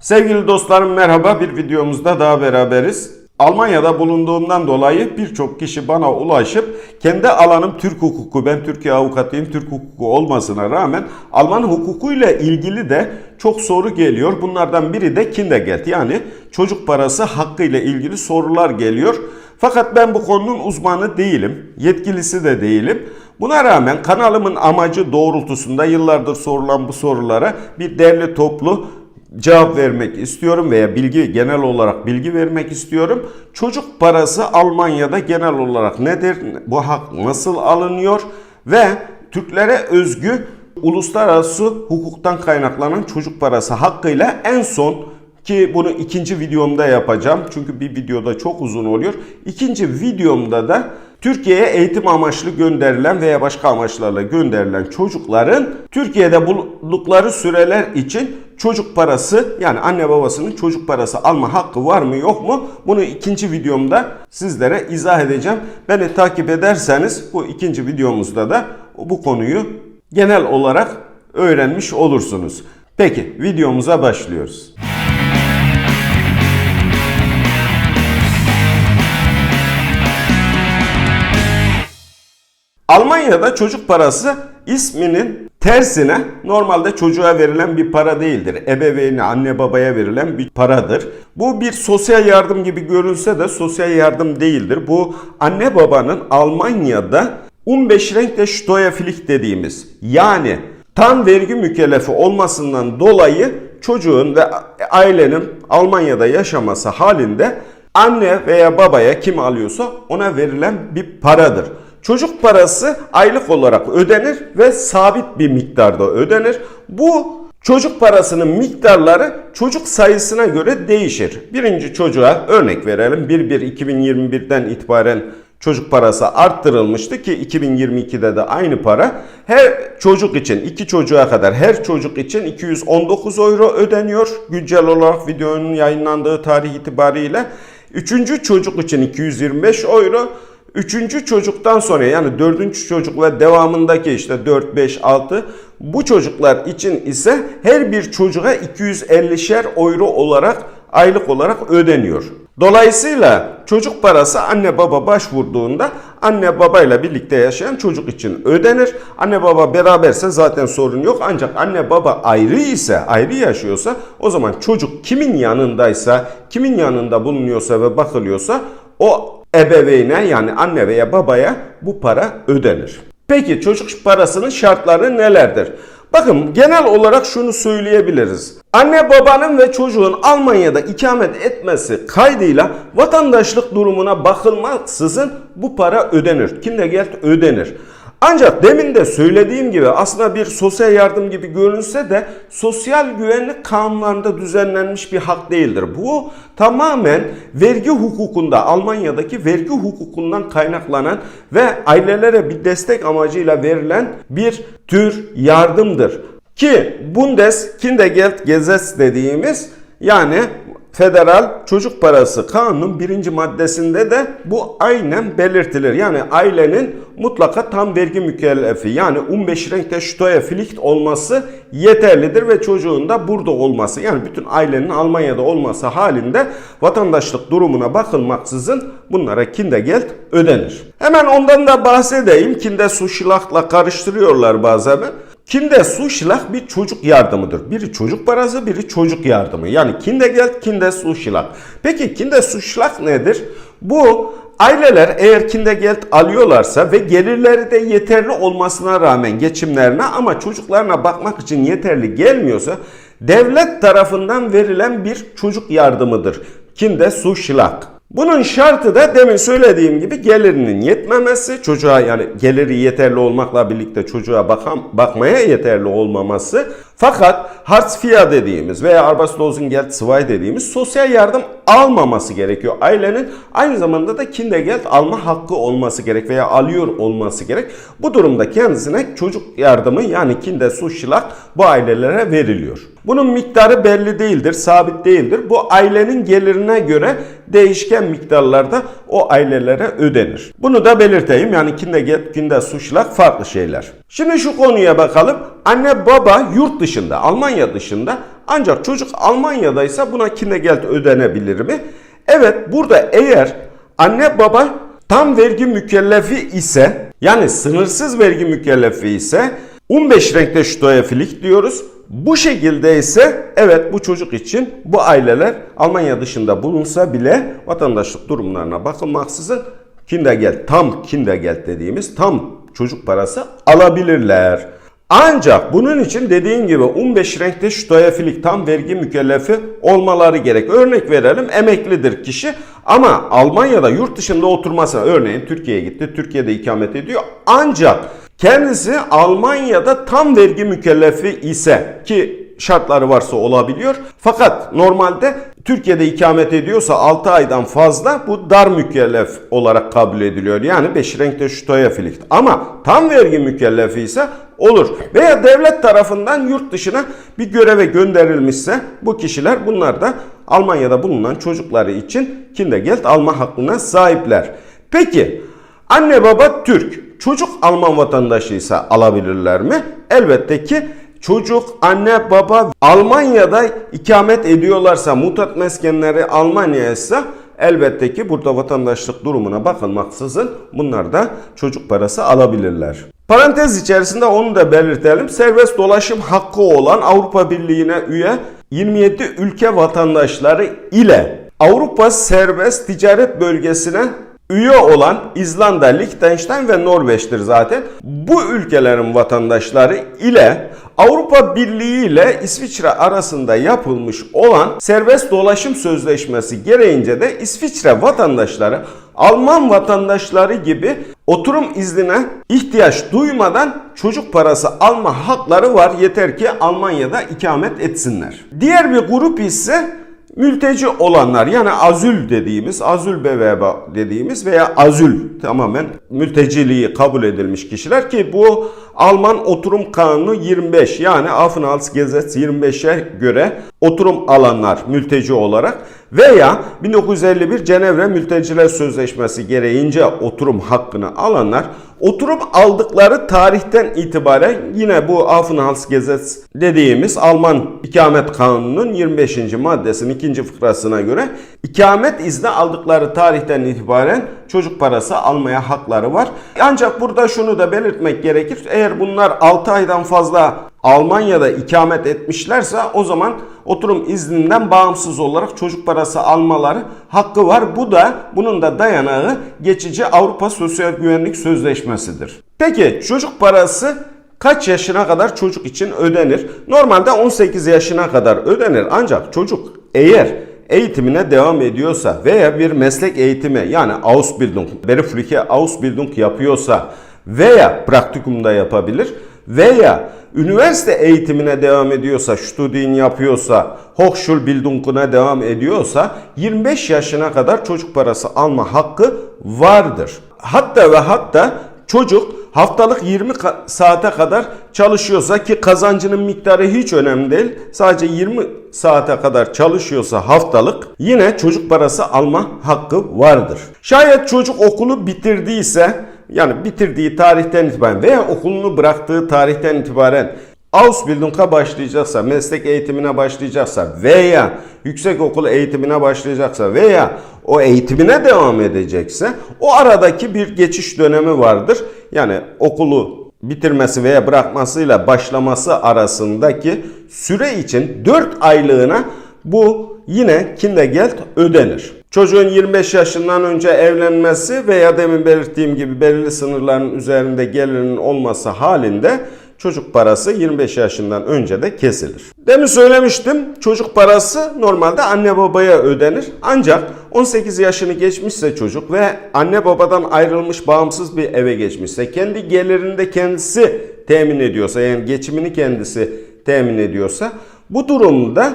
Sevgili dostlarım merhaba bir videomuzda daha beraberiz. Almanya'da bulunduğumdan dolayı birçok kişi bana ulaşıp kendi alanım Türk hukuku, ben Türkiye avukatıyım, Türk hukuku olmasına rağmen Alman hukukuyla ilgili de çok soru geliyor. Bunlardan biri de Kindergeld yani çocuk parası hakkı ile ilgili sorular geliyor. Fakat ben bu konunun uzmanı değilim, yetkilisi de değilim. Buna rağmen kanalımın amacı doğrultusunda yıllardır sorulan bu sorulara bir derli toplu cevap vermek istiyorum veya bilgi genel olarak bilgi vermek istiyorum. Çocuk parası Almanya'da genel olarak nedir? Bu hak nasıl alınıyor? Ve Türklere özgü uluslararası hukuktan kaynaklanan çocuk parası hakkıyla en son ki bunu ikinci videomda yapacağım. Çünkü bir videoda çok uzun oluyor. İkinci videomda da Türkiye'ye eğitim amaçlı gönderilen veya başka amaçlarla gönderilen çocukların Türkiye'de bulundukları süreler için çocuk parası yani anne babasının çocuk parası alma hakkı var mı yok mu? Bunu ikinci videomda sizlere izah edeceğim. Beni takip ederseniz bu ikinci videomuzda da bu konuyu genel olarak öğrenmiş olursunuz. Peki videomuza başlıyoruz. Almanya'da çocuk parası isminin tersine normalde çocuğa verilen bir para değildir. Ebeveyni anne babaya verilen bir paradır. Bu bir sosyal yardım gibi görünse de sosyal yardım değildir. Bu anne babanın Almanya'da 15 renkte Steuerpflicht dediğimiz yani tam vergi mükellefi olmasından dolayı çocuğun ve ailenin Almanya'da yaşaması halinde anne veya babaya kim alıyorsa ona verilen bir paradır. Çocuk parası aylık olarak ödenir ve sabit bir miktarda ödenir. Bu çocuk parasının miktarları çocuk sayısına göre değişir. Birinci çocuğa örnek verelim 1-1-2021'den itibaren çocuk parası arttırılmıştı ki 2022'de de aynı para. Her çocuk için iki çocuğa kadar her çocuk için 219 euro ödeniyor. Güncel olarak videonun yayınlandığı tarih itibariyle. Üçüncü çocuk için 225 euro. Üçüncü çocuktan sonra yani dördüncü çocuk ve devamındaki işte 4, 5, 6 bu çocuklar için ise her bir çocuğa 250'şer euro olarak aylık olarak ödeniyor. Dolayısıyla çocuk parası anne baba başvurduğunda anne babayla birlikte yaşayan çocuk için ödenir. Anne baba beraberse zaten sorun yok ancak anne baba ayrı ise ayrı yaşıyorsa o zaman çocuk kimin yanındaysa kimin yanında bulunuyorsa ve bakılıyorsa o ebeveyne yani anne veya babaya bu para ödenir. Peki çocuk parasının şartları nelerdir? Bakın genel olarak şunu söyleyebiliriz. Anne babanın ve çocuğun Almanya'da ikamet etmesi kaydıyla vatandaşlık durumuna bakılmaksızın bu para ödenir. Kindergeld ödenir. Ancak demin de söylediğim gibi aslında bir sosyal yardım gibi görünse de sosyal güvenlik kanunlarında düzenlenmiş bir hak değildir. Bu tamamen vergi hukukunda Almanya'daki vergi hukukundan kaynaklanan ve ailelere bir destek amacıyla verilen bir tür yardımdır. Ki Bundes Kindergeld Gesetz dediğimiz yani Federal Çocuk Parası Kanunun birinci maddesinde de bu aynen belirtilir. Yani ailenin mutlaka tam vergi mükellefi yani 15 renkte Steuerpflicht olması yeterlidir ve çocuğun da burada olması yani bütün ailenin Almanya'da olması halinde vatandaşlık durumuna bakılmaksızın bunlara Kindergeld ödenir. Hemen ondan da bahsedeyim. Kinderzuschlag'la karıştırıyorlar bazen. Kinderzuschlag bir çocuk yardımıdır. Biri çocuk parası, biri çocuk yardımı. Yani Kindergeld, Kinderzuschlag. Peki Kinderzuschlag nedir? Bu aileler eğer Kindergeld alıyorlarsa ve gelirleri de yeterli olmasına rağmen geçimlerine ama çocuklarına bakmak için yeterli gelmiyorsa devlet tarafından verilen bir çocuk yardımıdır. Kinderzuschlag. Bunun şartı da demin söylediğim gibi gelirinin yetmemesi, çocuğa yani geliri yeterli olmakla birlikte çocuğa bakan, bakmaya yeterli olmaması. Fakat Hartz IV dediğimiz veya Arbeitslosengeld II dediğimiz sosyal yardım almaması gerekiyor. Ailenin aynı zamanda da Kindergeld alma hakkı olması gerek veya alıyor olması gerek. Bu durumda kendisine çocuk yardımı yani Kinderzuschlag bu ailelere veriliyor. Bunun miktarı belli değildir, sabit değildir. Bu ailenin gelirine göre değişken miktarlarda o ailelere ödenir. Bunu da belirteyim. Yani Kindergeld, Kinderzuschlag farklı şeyler. Şimdi şu konuya bakalım. Anne baba yurt dışında, Almanya dışında Ancak çocuk Almanya'daysa buna Kindergeld ödenebilir mi? Evet burada eğer anne baba tam vergi mükellefi ise yani sınırsız vergi mükellefi ise 15 renkte Steuerpflicht diyoruz. Bu şekilde ise evet bu çocuk için bu aileler Almanya dışında bulunsa bile vatandaşlık durumlarına bakılmaksızın Kindergeld tam Kindergeld dediğimiz tam çocuk parası alabilirler. Ancak bunun için dediğim gibi 15 renkte Steuerpflicht tam vergi mükellefi olmaları gerek. Örnek verelim emeklidir kişi ama Almanya'da yurt dışında oturması örneğin Türkiye'ye gitti Türkiye'de ikamet ediyor ancak kendisi Almanya'da tam vergi mükellefi ise ki şartları varsa olabiliyor. Fakat normalde Türkiye'de ikamet ediyorsa 6 aydan fazla bu dar mükellef olarak kabul ediliyor. Yani 5 renkte Steuerpflicht. Ama tam vergi mükellefi ise olur. Veya devlet tarafından yurt dışına bir göreve gönderilmişse bu kişiler bunlar da Almanya'da bulunan çocukları için Kindergeld alma hakkına sahipler. Peki anne baba Türk, çocuk Alman vatandaşıysa alabilirler mi? Elbette ki çocuk, anne, baba Almanya'da ikamet ediyorlarsa, mutat meskenleri Almanya ise elbette ki burada vatandaşlık durumuna bakılmaksızın bunlar da çocuk parası alabilirler. Parantez içerisinde onu da belirtelim. Serbest dolaşım hakkı olan Avrupa Birliği'ne üye 27 ülke vatandaşları ile Avrupa Serbest Ticaret Bölgesi'ne üye olan İzlanda, Liechtenstein ve Norveç'tir zaten. Bu ülkelerin vatandaşları ile Avrupa Birliği ile İsviçre arasında yapılmış olan serbest dolaşım sözleşmesi gereğince de İsviçre vatandaşları Alman vatandaşları gibi oturum iznine ihtiyaç duymadan çocuk parası alma hakları var. Yeter ki Almanya'da ikamet etsinler. Diğer bir grup ise mülteci olanlar yani azül dediğimiz, azül beveba dediğimiz veya azül tamamen mülteciliği kabul edilmiş kişiler ki bu Alman Oturum Kanunu 25 yani Aufenthaltsgesetz 25'e göre oturum alanlar mülteci olarak veya 1951 Cenevre Mülteciler Sözleşmesi gereğince oturum hakkını alanlar oturum aldıkları tarihten itibaren yine bu Aufenthaltsgesetz dediğimiz Alman ikamet kanununun 25. maddesinin ikinci fıkrasına göre ikamet izni aldıkları tarihten itibaren çocuk parası almaya hakları var. Ancak burada şunu da belirtmek gerekir. Eğer bunlar 6 aydan fazla Almanya'da ikamet etmişlerse o zaman oturum izninden bağımsız olarak çocuk parası almaları hakkı var. Bu da bunun da dayanağı geçici Avrupa Sosyal Güvenlik Sözleşmesi'dir. Peki çocuk parası kaç yaşına kadar çocuk için ödenir? Normalde 18 yaşına kadar ödenir ancak çocuk eğer eğitimine devam ediyorsa veya bir meslek eğitimi yani Ausbildung, berufliche Ausbildung yapıyorsa veya praktikumda yapabilir veya üniversite eğitimine devam ediyorsa, Studien yapıyorsa, Hochschulbildung'una devam ediyorsa 25 yaşına kadar çocuk parası alma hakkı vardır. Hatta ve hatta çocuk haftalık 20 saate kadar çalışıyorsa ki kazancının miktarı hiç önemli değil. Sadece 20 saate kadar çalışıyorsa haftalık yine çocuk parası alma hakkı vardır. Şayet çocuk okulu bitirdiyse yani bitirdiği tarihten itibaren veya okulunu bıraktığı tarihten itibaren Ausbildung'a başlayacaksa, meslek eğitimine başlayacaksa veya yüksek okul eğitimine başlayacaksa veya o eğitimine devam edecekse o aradaki bir geçiş dönemi vardır. Yani okulu bitirmesi veya bırakmasıyla başlaması arasındaki süre için 4 aylığına bu yine Kindergeld ödenir. Çocuğun 25 yaşından önce evlenmesi veya demin belirttiğim gibi belirli sınırların üzerinde gelirinin olması halinde çocuk parası 25 yaşından önce de kesilir. Demin söylemiştim çocuk parası normalde anne babaya ödenir. Ancak 18 yaşını geçmişse çocuk ve anne babadan ayrılmış bağımsız bir eve geçmişse kendi gelirini de kendisi temin ediyorsa yani geçimini kendisi temin ediyorsa bu durumda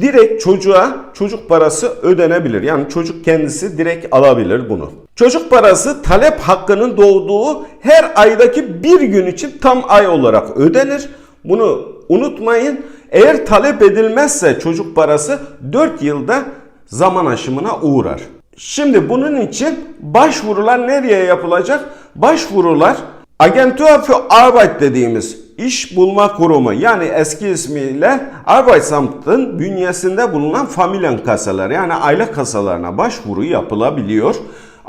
direkt çocuğa çocuk parası ödenebilir. Yani çocuk kendisi direkt alabilir bunu. Çocuk parası talep hakkının doğduğu her aydaki bir gün için tam ay olarak ödenir. Bunu unutmayın. Eğer talep edilmezse çocuk parası 4 yılda zaman aşımına uğrar. Şimdi bunun için başvurular nereye yapılacak? Başvurular Agentur für Arbeit dediğimiz iş bulma kurumu yani eski ismiyle Arbeitsamt'ın bünyesinde bulunan familyen kasaları yani aile kasalarına başvuru yapılabiliyor.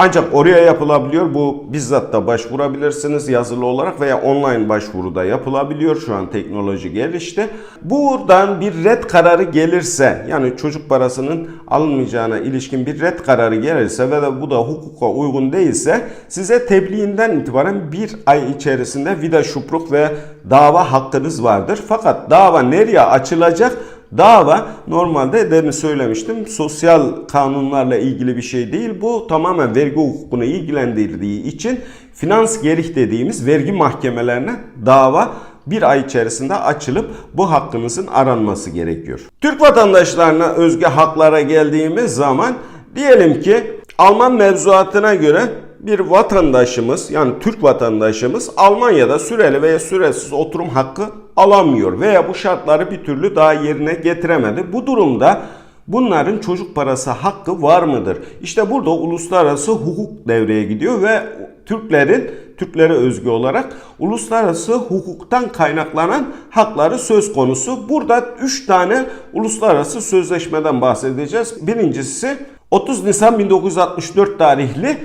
Ancak oraya yapılabiliyor. Bu bizzat da başvurabilirsiniz yazılı olarak veya online başvuruda yapılabiliyor. Şu an teknoloji gelişti. Buradan bir red kararı gelirse yani çocuk parasının alınmayacağına ilişkin bir red kararı gelirse ve de bu da hukuka uygun değilse size tebliğinden itibaren bir ay içerisinde vida şupruk ve dava hakkınız vardır. Fakat dava nereye açılacak? Dava normalde demin söylemiştim sosyal kanunlarla ilgili bir şey değil. Bu tamamen vergi hukukunu ilgilendirdiği için finans gerih dediğimiz vergi mahkemelerine dava bir ay içerisinde açılıp bu hakkınızın aranması gerekiyor. Türk vatandaşlarına özgü haklara geldiğimiz zaman diyelim ki Alman mevzuatına göre bir vatandaşımız yani Türk vatandaşımız Almanya'da süreli veya süresiz oturum hakkı alamıyor veya bu şartları bir türlü daha yerine getiremedi. Bu durumda bunların çocuk parası hakkı var mıdır? İşte burada uluslararası hukuk devreye gidiyor ve Türklerin Türklere özgü olarak uluslararası hukuktan kaynaklanan hakları söz konusu. Burada 3 tane uluslararası sözleşmeden bahsedeceğiz. Birincisi 30 Nisan 1964 tarihli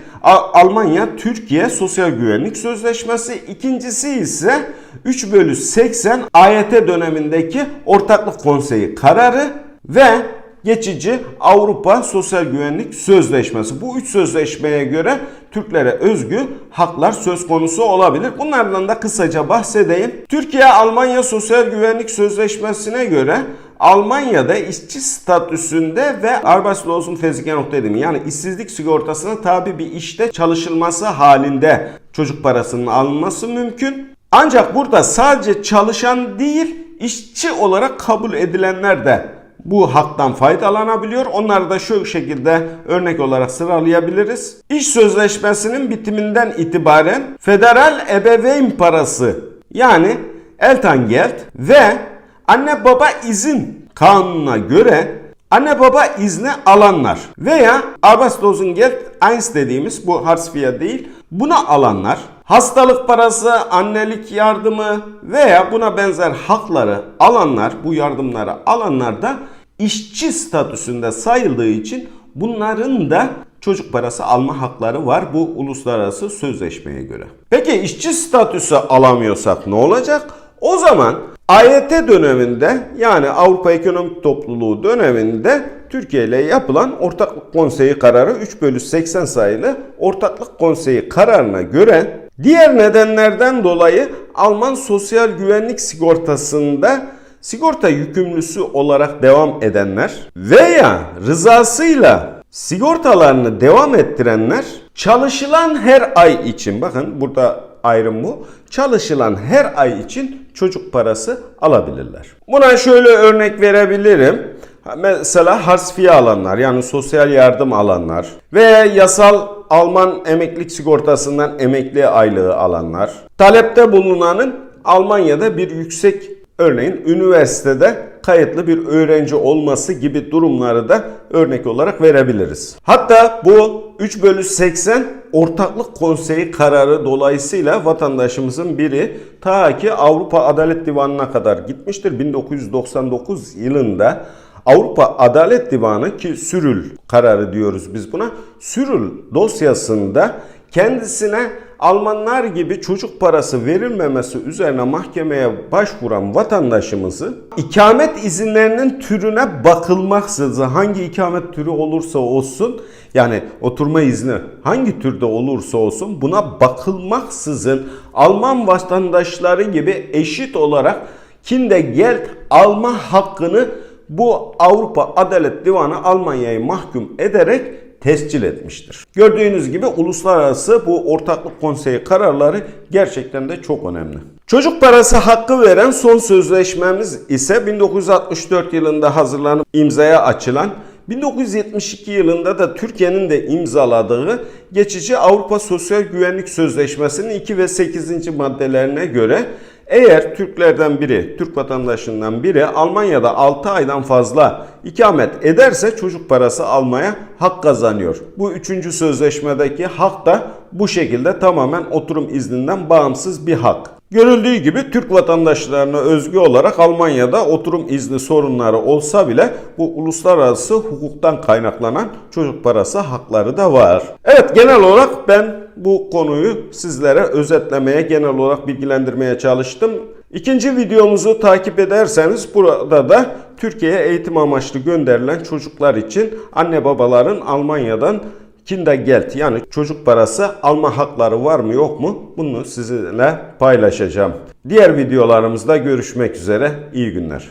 Almanya-Türkiye Sosyal Güvenlik Sözleşmesi. İkincisi ise 3 bölü 80 AYT dönemindeki Ortaklık Konseyi kararı ve geçici Avrupa Sosyal Güvenlik Sözleşmesi. Bu üç sözleşmeye göre Türklere özgü haklar söz konusu olabilir. Bunlardan da kısaca bahsedeyim. Türkiye-Almanya Sosyal Güvenlik Sözleşmesi'ne göre Almanya'da işçi statüsünde ve Arbeitslosenversicherung yani işsizlik sigortasına tabi bir işte çalışılması halinde çocuk parasının alınması mümkün. Ancak burada sadece çalışan değil işçi olarak kabul edilenler de bu haktan faydalanabiliyor. Onları da şu şekilde örnek olarak sıralayabiliriz. İş sözleşmesinin bitiminden itibaren federal ebeveyn parası yani Elterngeld ve anne baba izin kanununa göre anne baba izni alanlar veya Arbeitslosengeld 1 dediğimiz bu Hartz değil buna alanlar hastalık parası, annelik yardımı veya buna benzer hakları alanlar, bu yardımları alanlar da işçi statüsünde sayıldığı için bunların da çocuk parası alma hakları var bu uluslararası sözleşmeye göre. Peki işçi statüsü alamıyorsak ne olacak? O zaman AYT döneminde yani Avrupa Ekonomik Topluluğu döneminde Türkiye ile yapılan Ortaklık Konseyi kararı 3 bölü 80 sayılı Ortaklık Konseyi kararına göre diğer nedenlerden dolayı Alman Sosyal Güvenlik Sigortası'nda sigorta yükümlüsü olarak devam edenler veya rızasıyla sigortalarını devam ettirenler çalışılan her ay için bakın burada ayrım bu. Çalışılan her ay için çocuk parası alabilirler. Buna şöyle örnek verebilirim. Mesela harsfiye alanlar yani sosyal yardım alanlar veya yasal Alman emeklilik sigortasından emekli aylığı alanlar. Talepte bulunanın Almanya'da bir yüksek örneğin üniversitede kayıtlı bir öğrenci olması gibi durumları da örnek olarak verebiliriz. Hatta bu 3 bölü 80 ortaklık konseyi kararı dolayısıyla vatandaşımızın biri ta ki Avrupa Adalet Divanı'na kadar gitmiştir. 1999 yılında Avrupa Adalet Divanı ki sürül kararı diyoruz biz buna. Sürül dosyasında kendisine Almanlar gibi çocuk parası verilmemesi üzerine mahkemeye başvuran vatandaşımızı ikamet izinlerinin türüne bakılmaksızın hangi ikamet türü olursa olsun yani oturma izni hangi türde olursa olsun buna bakılmaksızın Alman vatandaşları gibi eşit olarak kinde gel alma hakkını bu Avrupa Adalet Divanı Almanya'yı mahkum ederek tescil etmiştir. Gördüğünüz gibi uluslararası bu ortaklık konseyi kararları gerçekten de çok önemli. Çocuk parası hakkı veren son sözleşmemiz ise 1964 yılında hazırlanıp imzaya açılan 1972 yılında da Türkiye'nin de imzaladığı geçici Avrupa Sosyal Güvenlik Sözleşmesi'nin 2 ve 8. maddelerine göre Eğer Türklerden biri, Türk vatandaşından biri Almanya'da 6 aydan fazla ikamet ederse çocuk parası almaya hak kazanıyor. Bu üçüncü sözleşmedeki hak da bu şekilde tamamen oturum izninden bağımsız bir hak. Görüldüğü gibi Türk vatandaşlarına özgü olarak Almanya'da oturum izni sorunları olsa bile bu uluslararası hukuktan kaynaklanan çocuk parası hakları da var. Evet genel olarak ben bu konuyu sizlere özetlemeye, genel olarak bilgilendirmeye çalıştım. İkinci videomuzu takip ederseniz burada da Türkiye'ye eğitim amaçlı gönderilen çocuklar için anne babaların Almanya'dan Kindergeld yani çocuk parası alma hakları var mı yok mu bunu sizinle paylaşacağım. Diğer videolarımızda görüşmek üzere. İyi günler.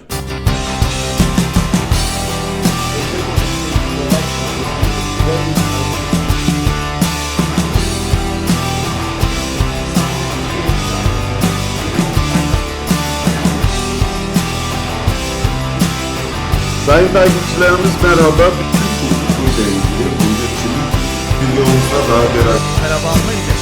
Sayın takipçilerimiz merhaba. Daha biraz Merhaba anlayınca